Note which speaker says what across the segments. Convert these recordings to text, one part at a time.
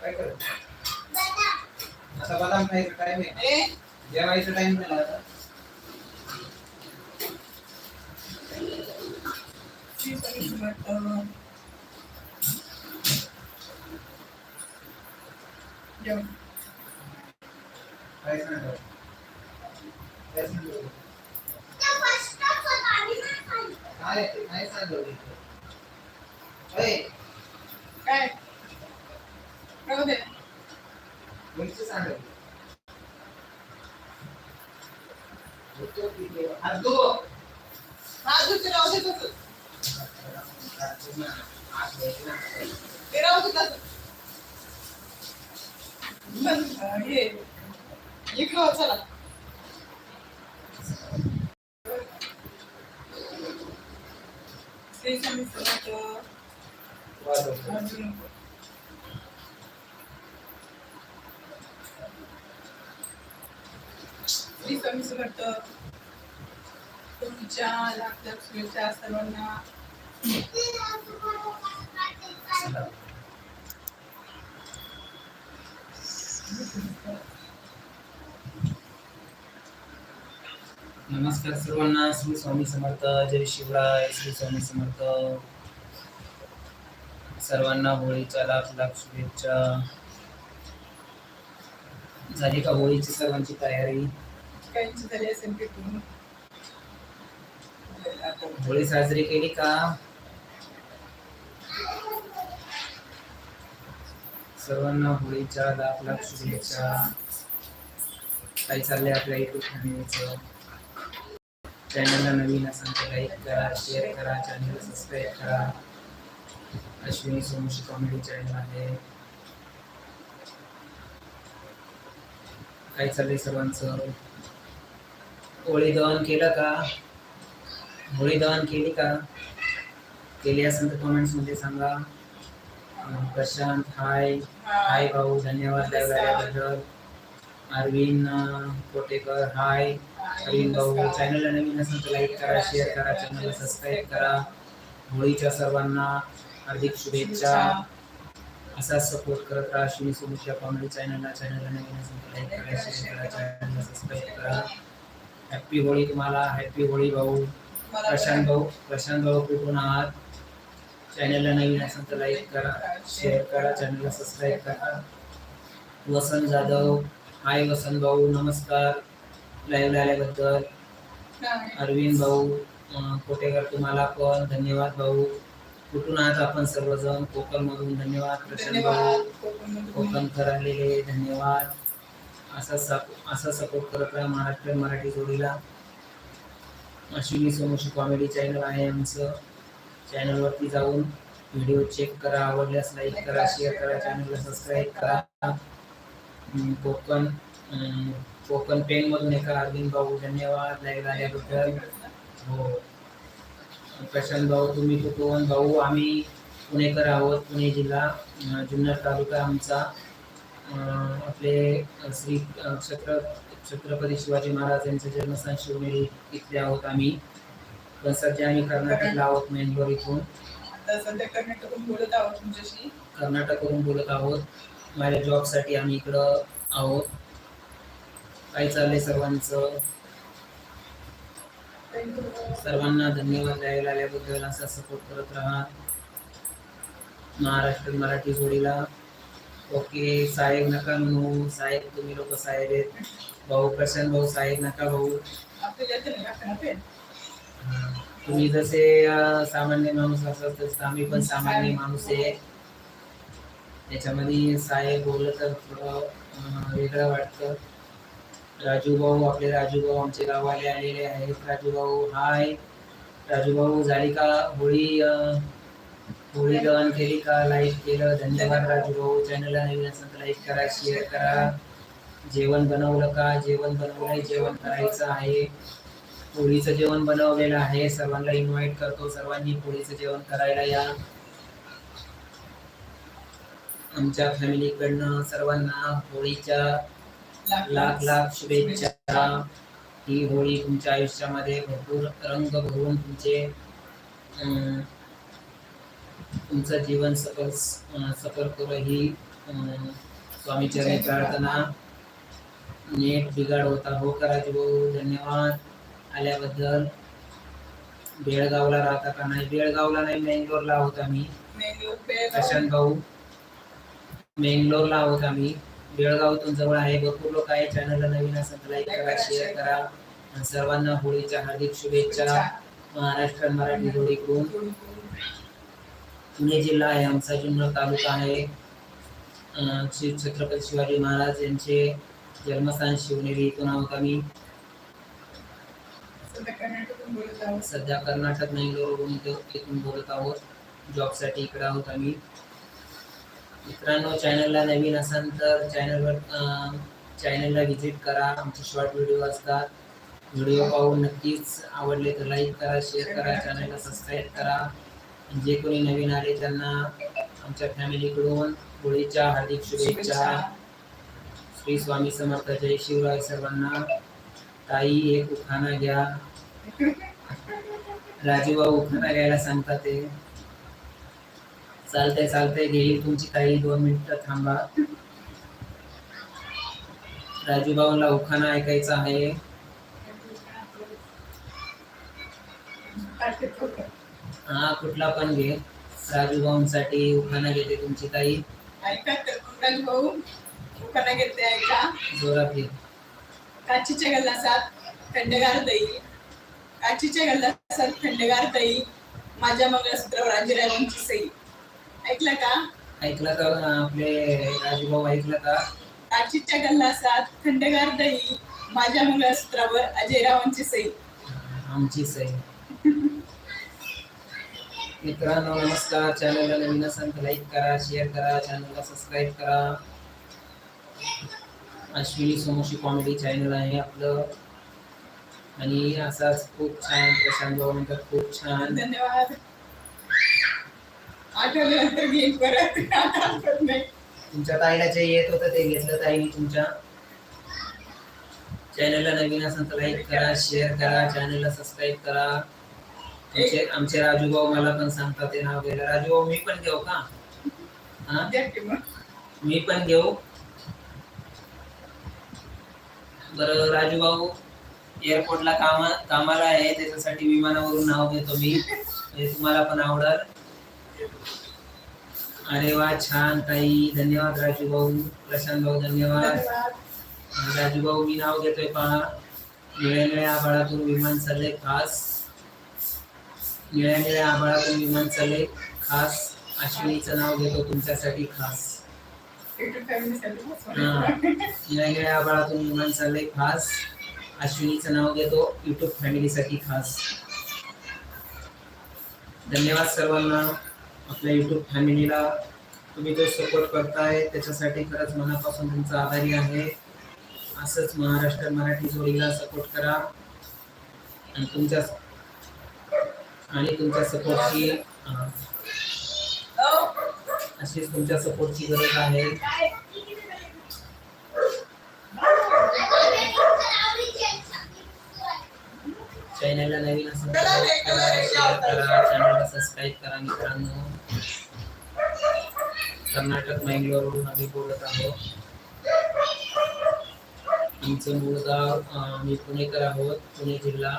Speaker 1: काय करत आता बदाम खायचं टाइम आहे. जेवायचं टाइम झाला आता. काय? काय सांगू काय काय सांगू अय
Speaker 2: काय राहू दे
Speaker 1: कोणचं सांगू हात धुवो.
Speaker 2: हा दुसरे राहू दे तसं ते राहू दे तसं बंद कर, हे इकडं हो, चला श्री स्वामी समर्थ
Speaker 1: वाजव.
Speaker 2: अजून श्री स्वामी समर्थ तुमच्या लाख लाख शुभेच्छा सर्वांना
Speaker 3: नमस्कार सर्वांना श्री स्वामी समर्थ जय शिवराय श्री स्वामी समर्थ. सर्वांना होळीच्या लाख लाख शुभेच्छा. झाली का होळीची सर्वांची तयारी? होळी साजरी केली का? सर्वांना होळीच्या लाख लाख शुभेच्छा. काही चाललंय आपल्या युट्यूब फॅमिलीचं चॅनलला नवीन असेल तर लाईक करा शेअर करा चॅनलला सबस्क्राईब करा. अश्विनी सोमशी कॉमेडी चॅनल आहे. काय चाललंय सर्वांचं? होळी दहन केलं का? होळी दहन केली का? केली असेल तर कमेंट्समध्ये सांगा. प्रशांत हाय हाय भाऊ धन्यवाद. लाईव्ह आल्याबद्दल अरविंद कोटेकर हाय अरविंद भाऊ चॅनलला नवीन असेल तर लाईक करा शेअर करा चॅनलला सबस्क्राईब करा. होळीच्या सर्वांना हार्दिक शुभेच्छा. असा सपोर्ट करत राहा. अश्विनी सोमच्या कॉमेडी चॅनलला चॅनलला नवीन असेल तर लाईक करा शेअर करा चॅनलला सबस्क्राईब करा. हॅप्पी होळी तुम्हाला. हॅप्पी होळी भाऊ. प्रशांत भाऊ प्रशांत भाऊ कुठून आहात. चॅनलला नवीन असेल तर लाईक करा शेअर करा चॅनलला सबस्क्राईब करा. वसंत जाधव. हाय वसंत भाऊ. नमस्कार. लाईव्ह आल्याबद्दल अरविंद भाऊ कोटेकर तुम्हाला पण धन्यवाद भाऊ. कुठून आहात आपण सर्वजण? कोकण मधून धन्यवाद. प्रशांत भाऊ.
Speaker 2: कोकणमधून.
Speaker 3: कोकण आलेले धन्यवाद. असा सप असा सपोर्ट करत राहा महाराष्ट्र मराठी जोडीला. अश्विनी सोमोशी कॉमेडी चॅनल आहे आमचं. चॅनलवरती जाऊन व्हिडिओ चेक करा. आवडल्यास लाईक करा शेअर करा. चॅनलला सबस्क्राईब करा. अं, कोकण अं, कोकण पेनमधून एका अरविंद भाऊ धन्यवाद लाईव्ह आल्याबद्दल हो. प्रशांत भाऊ तुम्ही कुठून भाऊ आम्ही पुणेकर आहोत पुणे जिल्हा जुन्नर तालुका आमचा. आपले श्री छत्र छत्रपती शिवाजी महाराज यांचं जन्मस्थान शिवनेरी इथले आहोत आम्ही. पण सध्या आम्ही कर्नाटकला आहोत मेंगलोर इथून.
Speaker 2: सध्या बोलत आहोत तुमच्याशी?
Speaker 3: कर्नाटकवरून बोलत आहोत. माझ्या जॉबसाठी आम्ही इकडं आहोत. काय चाललंय सर्वांचं? सर्वांना धन्यवाद द्यायला आल्याबद्दल असा सपोर्ट करत राहा. महाराष्ट्र मराठी जोडीला. ओके साहेब नका म्हणू. साहेब तुम्ही लोक साहेब आहेत. भाऊ प्रशांत भाऊ साहेब नका भाऊ. तुम्ही जसे सामान्य माणूस असतात तसं आम्ही पण सामान्य माणूस आहे. त्याच्यामध्ये साहेब बोललं तर थोडं वेगळं वाटतं. राजू भाऊ आपले राजू भाऊ आमचे गावाले आलेले आहेत. राजू भाऊ हाय. राजू भाऊ झाली का होळी? होळी दहन केली का? लाईक केलं. धन्यवाद राजू भाऊ चॅनलला नवीन असेल तर लाईक करा शेअर करा. जेवण बनवलं का? जेवण बनवलंय. जेवण करायचं आहे. पोळीचं जेवण बनवलेलं आहे. सर्वांना इन्व्हाइट करतो. सर्वांनी पोळीचं जेवण करायला या. आमच्या फॅमिलीकडनं सर्वांना होळीच्या लाख लाख शुभेच्छा. ही होळी तुमच्या आयुष्यामध्ये भरपूर रंग भरून तुमचे तुमचं जीवन सफल सफल करू ही स्वामीचरणी प्रार्थना. नेट बिघाड होता हो कराजी भाऊ धन्यवाद. आल्याबद्दल बेळगावला राहता का नाही? बेळगावला नाही मेंगलोरला आहोत आम्ही.
Speaker 2: मेंगलोर बेळगाव.
Speaker 3: प्रशांत भाऊ मेंगलोरला आहोत आम्ही. बेळगावातून जवळ आहे. भरपूर लोक आहे चॅनलला नवीन असेल लाईक करा शेअर करा. आणि सर्वांना होळीच्या हार्दिक शुभेच्छा. महाराष्ट्र मराठी जोडीकडून पुणे जिल्हा आहे. आमचा जुन्नर तालुका आहे. श्री छत्रपती शिवाजी महाराज यांचे जन्मस्थान शिवनेरी इथून आहोत आम्ही.
Speaker 2: सध्या
Speaker 3: कर्नाटक इथं- इथून बोलत आहोत. जॉबसाठी इकडे आहोत आम्ही. मित्रांनो चॅनलला नवीन असाल तर चॅनलवर चॅनलला व्हिजिट करा. आमचे शॉर्ट व्हिडिओ असतात. व्हिडिओ पाहून नक्कीच आवडले तर लाईक करा शेअर करा चॅनलला सबस्क्राईब करा. जे कोणी नवीन आले त्यांना आमच्या फॅमिलीकडून होळीच्या हार्दिक शुभेच्छा
Speaker 2: शुभेच्छा.
Speaker 3: श्री स्वामी समर्थ. जय शिवराय सर्वांना. ताई एक उखाणा घ्या. राजूभाऊ उखाणा घ्यायला सांगतात ते. चालतंय चालतंय. घेईल तुमची ताई दोन मिनिटं थांबा. राजूभाऊला उखाणा ऐकायचा आहे. हा कुठला पण घे. राजूभाऊंसाठी उखाणा घेते तुमची ताई.
Speaker 2: उखाणा घेते ऐका.
Speaker 3: जोरात घे.
Speaker 2: काचीच्या गल्लासात थंडगार दही काचीच्या गल्लासात थंडगार दही माझ्या मंगळसूत्रावर आजीरावांची सई. ऐकलं का?
Speaker 3: ऐकलं का आपले राजूभाऊ ऐकलं का
Speaker 2: काचीच्या गल्लासात थंडगार दही माझ्या मंगळसूत्रावर अजयरावांची सई.
Speaker 3: आमची सही मित्रांनो नमस्कार. चॅनलला नवीन असाल तर लाईक करा शेअर करा. चॅनलला सबस्क्राईब करा. अश्विनी सोमोशी कॉमेडी चॅनल आहे आपलं. आणि असाच खूप छान प्रशांत भाऊ म्हणतात खूप छान.
Speaker 2: धन्यवाद. आठवल्यानंतर घेईन परत. आता आठवत नाही
Speaker 3: तुमच्या ताईला जे येत होतं ते घेतलं ताईने तुमच्या. चॅनलला नवीन असेल तर लाईक करा शेअर करा चॅनलला सबस्क्राईब करा. आमचे आमचे राजूभाऊ मला पण सांगतात ते नाव घ्यायला राजूभाऊ मी पण घेऊ का? हा. मी पण घेऊ. बरं राजूभाऊ एअरपोर्टला कामा कामाला आहे त्याच्यासाठी विमानावरून नाव घेतो मी. म्हणजे तुम्हाला पण आवडल. अरे वा छान ताई. धन्यवाद राजूभाऊ. प्रशांत भाऊ धन्यवाद.
Speaker 2: राजू
Speaker 3: राजूभाऊ मी नाव घेतोय पहा. निळ्या निळ्या आभाळातून विमान चालले खास. निळ्या निळ्या आभाळातून विमान चालले खास. अश्विनीचं नाव घेतो तुमच्यासाठी खास. हा. निळ्या निळ्या आभाळातून विमान चालले खास. अश्विनीचं नाव घेतो युट्यूब फॅमिलीसाठी खास. धन्यवाद सर्वांना. आपल्या युट्यूब फॅमिलीला तुम्ही जो सपोर्ट करताय त्याच्यासाठी खरंच मनापासून तुमचा आभारी आहे. असंच महाराष्ट्र मराठी जोडीला सपोर्ट करा. आणि तुमच्या आणि तुमच्या सपोर्टची अशीच तुमच्या सपोर्टची गरज आहे. चॅनलला नवीन असेल करा शेअर करा चॅनलला सबस्क्राईब करा मित्रांनो. कर्नाटक मंगलोरवरून आम्ही बोलत आहोत. आमचं मूळ गाव मी पुणेकर आहोत पुणे जिल्हा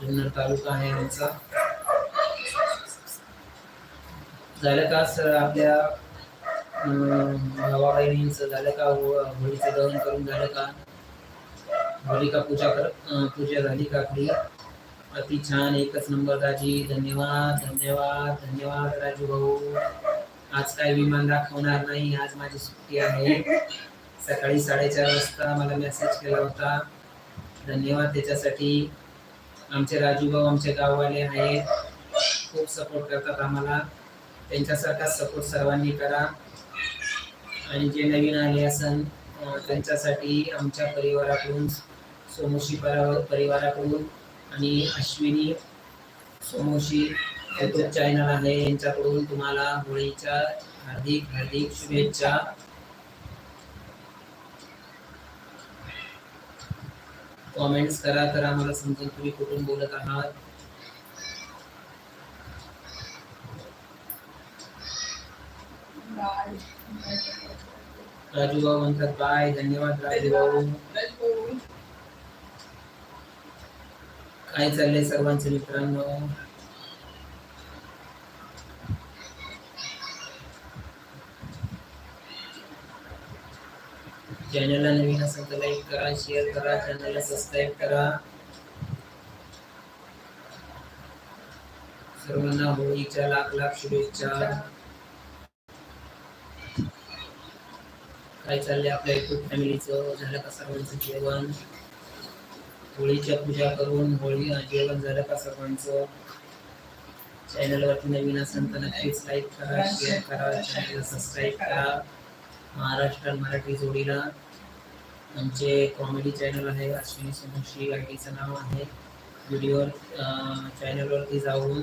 Speaker 3: जुन्नर तालुका आहे आमचा. झालं का सर आपल्या भावा बहिणींचं झालं का हो- होळीचं दहन करून झालं का? होलिका पूजा कर पूजा झाली का आपली? अति छान एकच नंबर राजी धन्यवाद धन्यवाद धन्यवाद राजू भाऊ. आज काय विमान दाखवणार नाही आज माझी सुट्टी आहे. सकाळी साडेचार वाजता मला मेसेज केला होता. धन्यवाद त्याच्यासाठी. आमचे राजू भाऊ आमचे गाववाले आहेत. खूप सपोर्ट करतात आम्हाला. त्यांच्यासारखाच सपोर्ट सर्वांनी करा. आणि जे नवीन आले असन त्यांच्यासाठी आमच्या परिवाराकडून सोमोशी परिवाराकडून आणि अश्विनी सोमोशी यूट्यूब चॅनल आहे. यांच्याकडून तुम्हाला होळीच्या हार्दिक हार्दिक शुभेच्छा. कॉमेंट्स करा तर आम्हाला समजेल तुम्ही कुठून बोलत आहात. राजू भाऊ म्हणतात बाय. धन्यवाद राजू भाऊ काय चाललंय सर्वांचे मित्रांनो? चॅनलला नवीन असेल तर लाईक करा शेअर करा चॅनलला सबस्क्राईब करा. सर्वांना होळीच्या लाख लाख शुभेच्छा. काय चाललंय आपल्या युट्यूब फॅमिलीचं झालं का सर्वांचं जेवण? होळीच्या पूजा करून होळी जेवण झालं का सर्वांचं? चॅनलवरती नवीन असेल तर नक्कीच लाईक करा शेअर करा चॅनलला सबस्क्राईब करा. महाराष्ट्र मराठी जोडीला आमचे कॉमेडी चॅनल आहे अश्विनी सोमश्री आयटीचं नाव आहे. व्हिडिओ चॅनलवरती जाऊन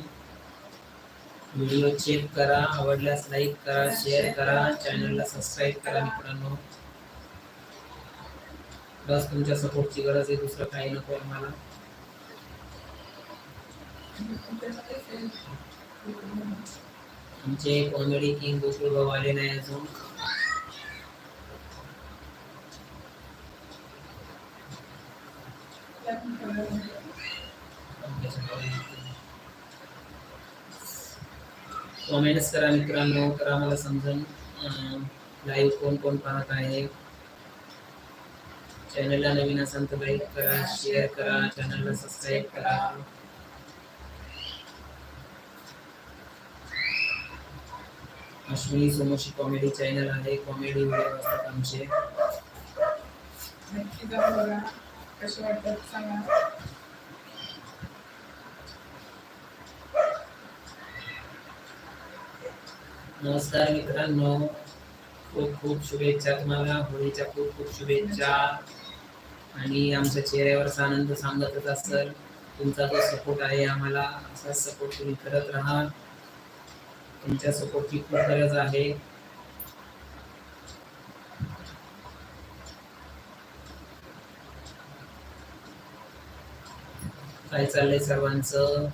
Speaker 3: व्हिडिओ चेक करा आवडल्यास लाईक करा शेअर करा चॅनलला सबस्क्राईब करा मित्रांनो. बस तुमच्या सपोर्टची गरज आहे दुसरं काही नको आहे मला. तुमचे कॉमेडी किंग गोकुळ भाऊ आले नाही अजून. कॉमेंट्स करा मित्रांनो करा मला समजून. लाईव्ह कोण कोण पाहत आहे? चॅनलला नवीन असेल तर लाईक करा शेअर करा चॅनलला सबस्क्राईब करा. अश्विनी सोमोशी कॉमेडी चॅनल आहे. कॉमेडी व्हिडिओ असतात आमचे.
Speaker 2: नक्की जाऊन बघा कसे वाटतात सांगा.
Speaker 3: नमस्कार मित्रांनो. खूप खूप शुभेच्छा तुम्हाला. होळीच्या खूप खूप शुभेच्छा. आणि आमच्या चेहऱ्यावरचा आनंद सांगतच असेल. तुमचा जो सपोर्ट आहे आम्हाला असाच सपोर्ट तुम्ही करत राहा तुमच्या सपोर्टची खूप गरज आहे. काय चाललंय सर्वांचं?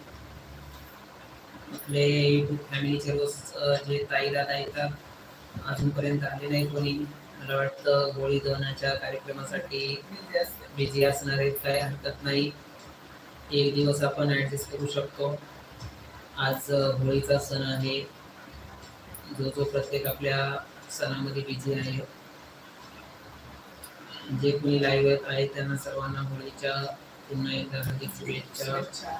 Speaker 3: आपले युट्यूब फॅमिलीचे रोज जे ताई दादा येतात अजूनपर्यंत आले नाही कोणी. मला वाटतं होळी दहनाच्या कार्यक्रमासाठी
Speaker 2: बिझी
Speaker 3: असणार आहेत काय हरकत नाही. एक दिवस आपण ॲडजस्ट करू शकतो. आज होळीचा सण आहे. जो जो प्रत्येक आपल्या सणामध्ये बिझी आहे. जे कोणी लाईव्ह आहे आहेत त्यांना सर्वांना होळीच्या पुन्हा एकदा हार्दिक शुभेच्छा.
Speaker 2: शुभेच्छा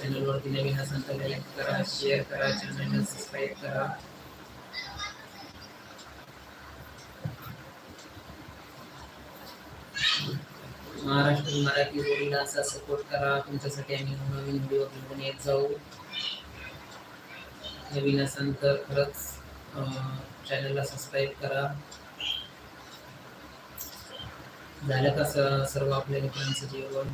Speaker 3: चॅनलवरती नवीन असेल तर लाईक करा शेअर करा चॅनलला सबस्क्राईब करा. महाराष्ट्र मराठी बोलण्याचा सपोर्ट करा. तुमच्यासाठी आम्ही नवीन व्हिडिओ घेऊन येत जाऊ. नवीन असेल तर खरंच चॅनलला सबस्क्राईब करा. झालं का स- सर्व आपल्या मित्रांचं जेवण?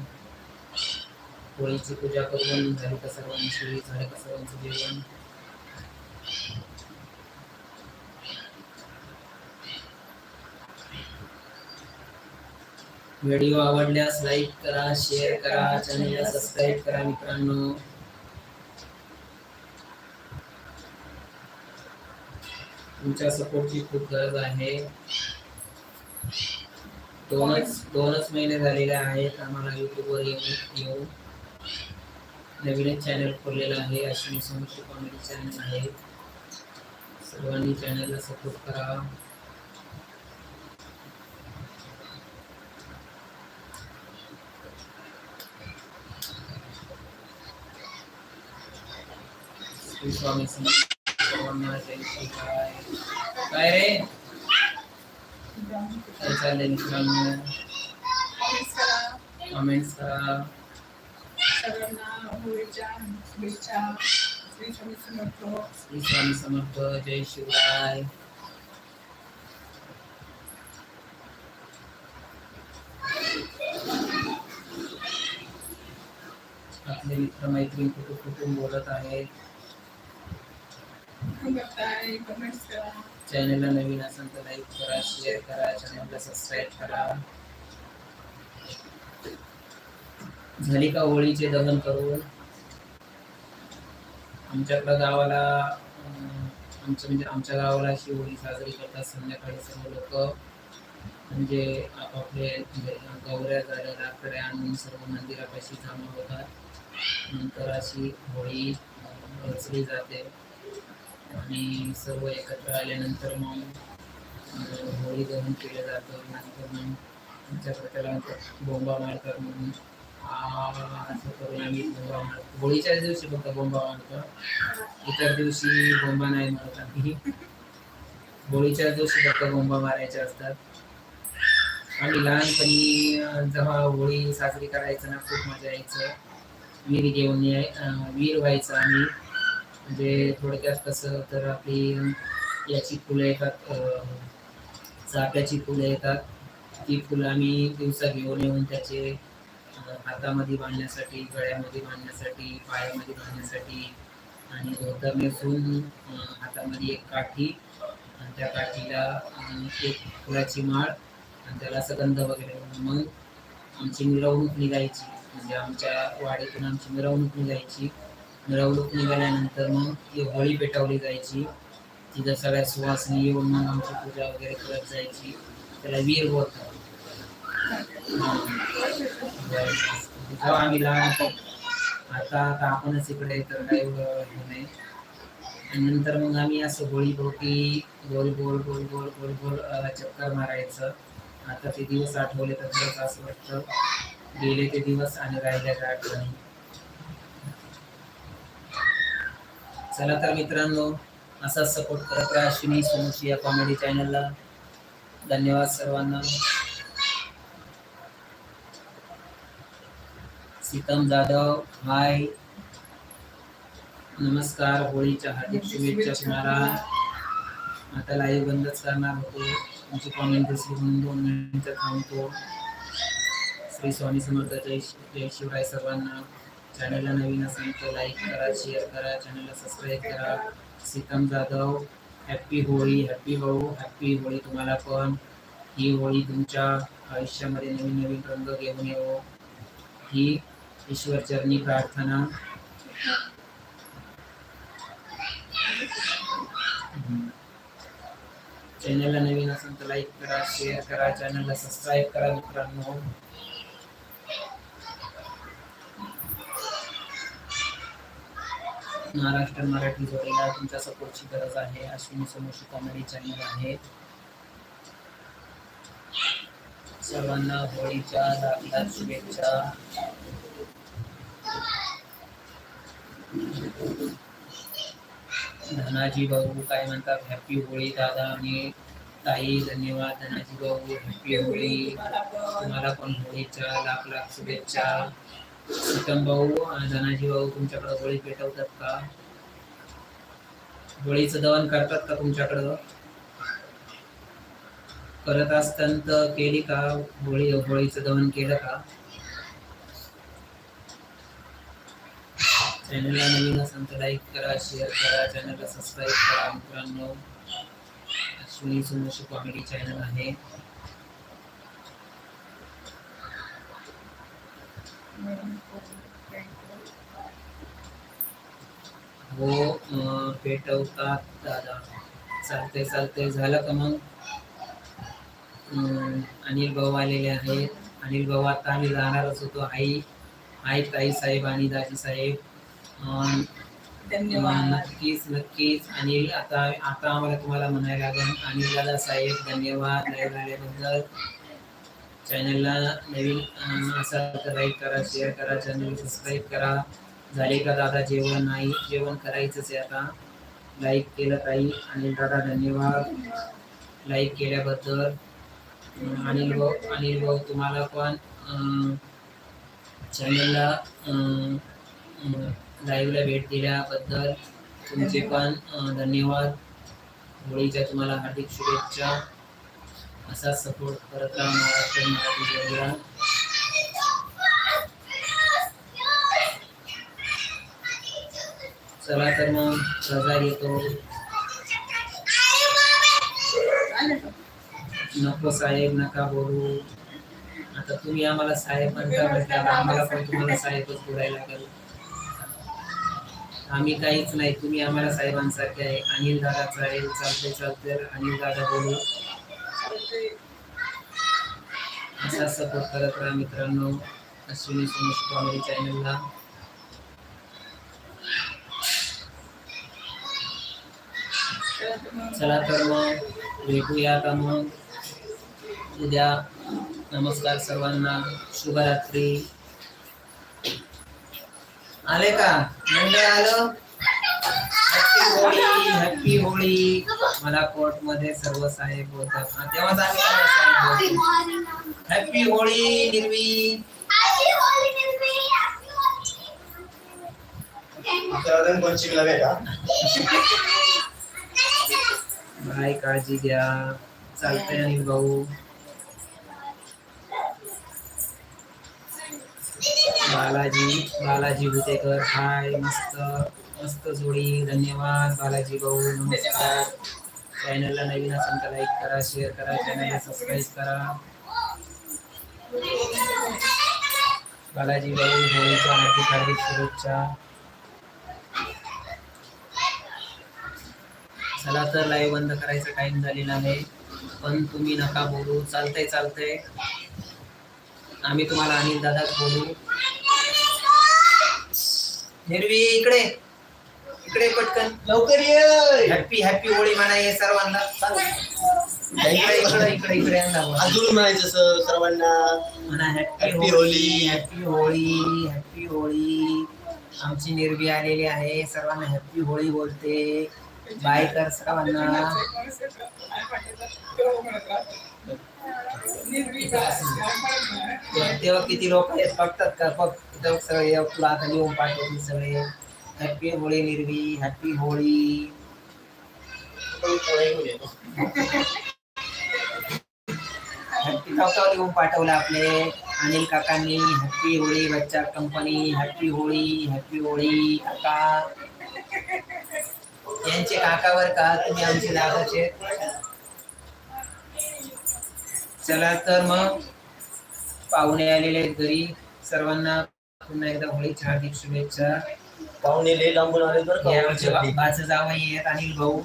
Speaker 3: होळीची पूजा करून झाली का सर्वांची? झालं का सर्वांचं जेवण? व्हिडिओ आवडल्यास लाईक करा शेअर करा चॅनलला सबस्क्राईब करा मित्रांनो. तुमच्या सपोर्टची खूप गरज आहे. दोनच दोनच महिने झालेले आहेत आम्हाला युट्यूबवर येऊन येऊन. नवीनच चॅनल खोललेलं आहे. अश्विनी सोमशी कॉमेडी चॅनल आहे. सर्वांनी चॅनलला सपोर्ट करा. श्री स्वामी समर्थ सर्वांना जय श्री काय काय रे काय चाललंय मित्रांनो
Speaker 2: कमेंट्स करा
Speaker 3: कमेंट्स करा
Speaker 2: सर्वांना होळीच्या शुभेच्छा श्री स्वामी समर्थ
Speaker 3: श्री स्वामी समर्थ जय शिवराय आपले मित्र मैत्रीण कुठून कुठून बोलत आहेत.
Speaker 2: बघताय कमेंट्स करा
Speaker 3: चॅनलला नवीन असेल तर लाईक करा शेअर करा चॅनलला सबस्क्राईब करा. झाली का होळीचे दहन करून? आमच्याकडं गावाला अं, आमच्या म्हणजे आमच्या गावाला अशी होळी साजरी करतात संध्याकाळी सर्व लोक. म्हणजे आपापले म्हणजे गौऱ्या झाल्या लाकडे आणून सर्व मंदिरापाशी जमा होतात. नंतर अशी होळी रचली जाते. आणि सर्व एकत्र आल्यानंतर मग होळी दहन केलं जातं. नंतर मग आमच्याकडे त्याला बोंबा मारतात म्हणून. असं करून आम्ही बोंबा मारतो होळीच्याच दिवशी फक्त बोंबा मारतो. इतर दिवशी बोंबा नाही मारत आम्ही. होळीच्याच दिवशी फक्त बोंबा मारायच्या असतात. आणि लहानपणी जेव्हा होळी साजरी करायचं ना खूप मजा यायचं. वीर घेऊन याय वीर व्हायचं आम्ही. म्हणजे थोडक्यात कसं तर आपली याची फुलं येतात चाफ्याची फुलं येतात. ती फुलं आम्ही दिवसा घेऊन येऊन त्याचे हातामध्ये बांधण्यासाठी गळ्यामध्ये बांधण्यासाठी पायामध्ये बांधण्यासाठी आणि धोतर नेसून हातामध्ये एक काठी आणि त्या काठीला एक फुलाची माळ आणि त्याला सगंध वगैरे मग आमची मिरवणूक निघायची. म्हणजे आमच्या वाडीतून आमची मिरवणूक निघायची. मिरवणूक निघाल्यानंतर मग ती होळी पेटवली जायची. तिथं सगळ्या सुवासनी येऊन मग आमची पूजा वगैरे करत जायची. त्याला वीर होत. आम्ही लहान होतो. आता आता आपणच इकडे तर काही नाही. आणि नंतर मग आम्ही असं होळी भोवती गोल गोल गोल गोल गोल गोल चक्कर मारायचं. आता ते दिवस आठवले तर खरंच असं वाटतं. गेले ते दिवस आणि राहिल्या आठवणी. चला तर मित्रांनो असाच सपोर्ट करत राहा अश्विनी सोमशी या कॉमेडी चॅनलला धन्यवाद सर्वांना. सीतम जाधव हाय नमस्कार होळीच्या हार्दिक शुभेच्छा तुम्हाला. आता लाईव्ह बंदच करणार होतो. तुमची कॉमेंट दिसली म्हणून दोन मिनिटं थांबतो. श्री स्वामी समर्थ जय जय शिवराय सर्वांना. चॅनलला नवीन असेल तर लाईक करा शेअर करा चॅनलला सबस्क्राईब करा. सीतम जाधव हॅप्पी होळी हॅप्पी भाऊ हॅप्पी होळी तुम्हाला पण. ही होळी तुमच्या आयुष्यामध्ये नवीन नवीन रंग घेऊन येवो. ही ईश्वरचरणी प्रार्थना. चॅनलला नवीन असेल तर लाईक करा शेअर करा चॅनलला सबस्क्राईब करा मित्रांनो. महाराष्ट्र मराठी जोडीला तुमच्या सपोर्टची गरज आहे अश्विनी समोशी कॉमेडी चॅनल आहे. सर्वांना होळीच्या लाख शुभेच्छा. धनाजी भाऊ काय म्हणतात? हॅपी होळी दादा आणि ताई धन्यवाद. धनाजी भाऊ हॅपी होळी. तुम्हाला पण होळीच्या लाख लाख शुभेच्छा. प्रीतम भाऊ आणि धनाजी भाऊ तुमच्याकडे गोळी पेटवतात का? गोळीचं दहन करतात का तुमच्याकडं? करत असताना केली का? होळी गोळीचं दहन केलं का? चॅनलला नवीन असेल तर लाईक करा शेअर करा चॅनलला सबस्क्राईब करा मित्रांनो. अश्विनी सुमोशी कॉमेडी चॅनल आहे. हो पेटवतात दादा. चालते चालते झालं का मग? अनिल भाऊ आलेले आहेत. अनिल भाऊ आता आम्ही जाणारच होतो. आई आई ताई साहेब आणि दाजी साहेब.
Speaker 2: धन्यवाद.
Speaker 3: नक्कीच नक्कीच. आणि आता आता आम्हाला तुम्हाला म्हणायला लागेल. अनिल दादा साहेब धन्यवाद. लाईव्ह झाल्याबद्दल चॅनलला नवीन असा असाल तर लाईक करा शेअर करा चॅनल सबस्क्राईब करा. झाले का दादा जेवण? नाही जेवण करायचंच आहे आता. लाईक केलं काही अनिल दादा धन्यवाद. लाईक केल्याबद्दल. अनिल भाऊ अनिल भाऊ तुम्हाला पण चॅनेलला चॅनलला लाईव्हला भेट दिल्याबद्दल तुमचे पण धन्यवाद. होळीच्या तुम्हाला हार्दिक शुभेच्छा. असा सपोर्ट करत राहा महाराष्ट्र मराठी जोडीला चला तर मग रजा घेतो नको साहेब नका बोलू. आता तुम्ही आम्हाला साहेब म्हणता म्हटल्यावर आम्हाला पण तुम्हाला साहेबच बोलायला लागेल. आम्ही काहीच नाही तुम्ही आम्हाला साहेबांसारखे आहे. अनिल दादा चालेल चालते चालते अनिल दादा बोलू. असा सपोर्ट करत राहा मित्रांनो. अश्विनी सुमेश कॉमेडी चॅनलला. चला तर मग भेटूया का मग. उद्या नमस्कार सर्वांना. शुभरात्री. आले का? मंडळ आलं? होळी हॅपी होळी. मला कोर्टमध्ये सर्व साहेब बोलतात हा, तेव्हाच आम्ही साहेब हॅपी होळी निर्वी. बाय काळजी घ्या. चालतंय आणि भाऊ. बालाजी बालाजी भुतेकर हाय मस्त. मस्त जोडी. धन्यवाद बालाजी भाऊ. नमस्कार. चॅनलला नवीन असेल तर लाईक करा शेअर करा चॅनलला सबस्क्राईब करा. बालाजी भाऊ होळीच्या हार्दिक हार्दिक शुभेच्छा. चला तर लाईव्ह बंद करायचा टाइम झालेला आहे. पण तुम्ही नका बोलू. चालतंय चालतंय. आम्ही तुम्हाला अनिल दादाच बोलू. हिरवी इकडे. इकडे पटकन.
Speaker 4: लवकर ये.
Speaker 3: हॅपी हॅपी होळी म्हणा हे सर्वांना. इकडे इकडे इकडे इकडे.
Speaker 4: अजून म्हणायचं सर सर्वांना.
Speaker 3: म्हणा happy Holi. Happy Holi happy Holi. आमची निर्वी आलेली आहे. सर्वांना हॅपी होळी बोलते. बाय कर सर्वांना. तेव्हा किती लोक बघतात का? तिथं सगळे तुला आता लिहून पाठवतील सगळे. Happy Holi Nirvi happy Holi happy काका येऊन पाठवलं आपले. अनिल काकांनी हॅपी होळी बच्चा company happy Holi happy Holi काका. यांचे काकावर का? तुम्ही आमचे दादाचे? चला तर मग पाहुणे आलेले घरी. सर्वांना पुन्हा एकदा होळीच्या हार्दिक शुभेच्छा.
Speaker 4: पाहुणे लय लांबून आले बरं
Speaker 3: हे
Speaker 4: का
Speaker 3: आमचे बा- बाचं जावई आहेत अनिल भाऊ.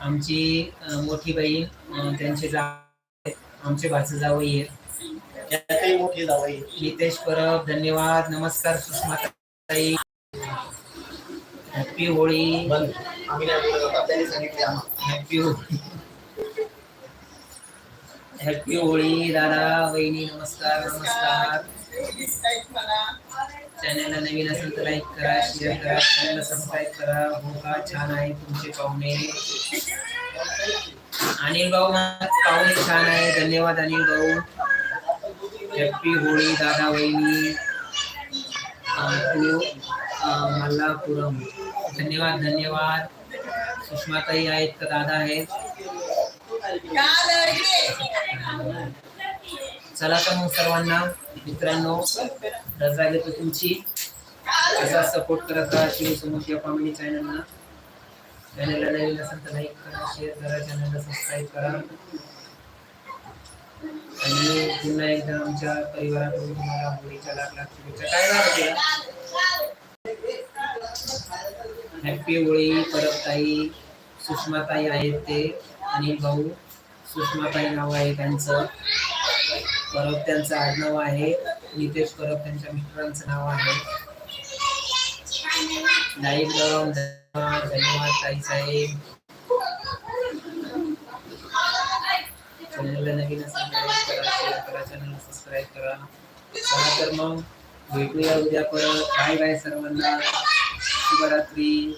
Speaker 3: आमची अं, मोठी बहीण अं, त्यांचे जाव आमचे बाचं जावई आहेत.
Speaker 4: त्यातही मोठी जावई
Speaker 3: नितेश परब धन्यवाद. नमस्कार सुषमा ताई हॅपी होळी
Speaker 4: बंद आम्ही नाही बोलत होता त्यांनी सांगितले आम्हाला.
Speaker 3: हॅपी होळी हॅपी होळी दादा वहिनी नमस्कार नमस्कार. चॅनलला नवीन असेल तर लाईक करा शेअर करा चॅनलला सबस्क्राईब करा. हो का? छान आहे तुमचे पाहुणे. अनिल भाऊ पाहुणे छान आहे. धन्यवाद अनिल भाऊ. हॅपी होळी दादा वहिनी. मल्लापुरम धन्यवाद धन्यवाद. सुषमाताई आहेत का? दादा आहेत. चला तर मग सर्वांना मित्रांनो. रजा तर तुमची. असा सपोर्ट करत राहा शिवसमोर समोर कॉमेडी चॅनलला चॅनलला नवीन असेल तर लाईक करा शेअर करा चॅनलला सबस्क्राईब करा. आणि पुन्हा एकदा आमच्या परिवाराकडून तुम्हाला होळीच्या लाख लाख शुभेच्छा. काय झालं तुला हॅपी होळी परत ताई सुषमाताई आहेत ते आणि भाऊ. सुषमाताई नाव आहे त्यांचं. परब त्यांचं आडनाव आहे. नितेश परब त्यांच्या मित्रांचं नाव आहे. लाईव्ह लावून धन्यवाद ताई साहेब. चॅनलला नवीन असेल करा शेअर करा चॅनलला सबस्क्राईब करा. चला तर मग भेटूया उद्या परत. बाय बाय सर्वांना. शुभरात्री.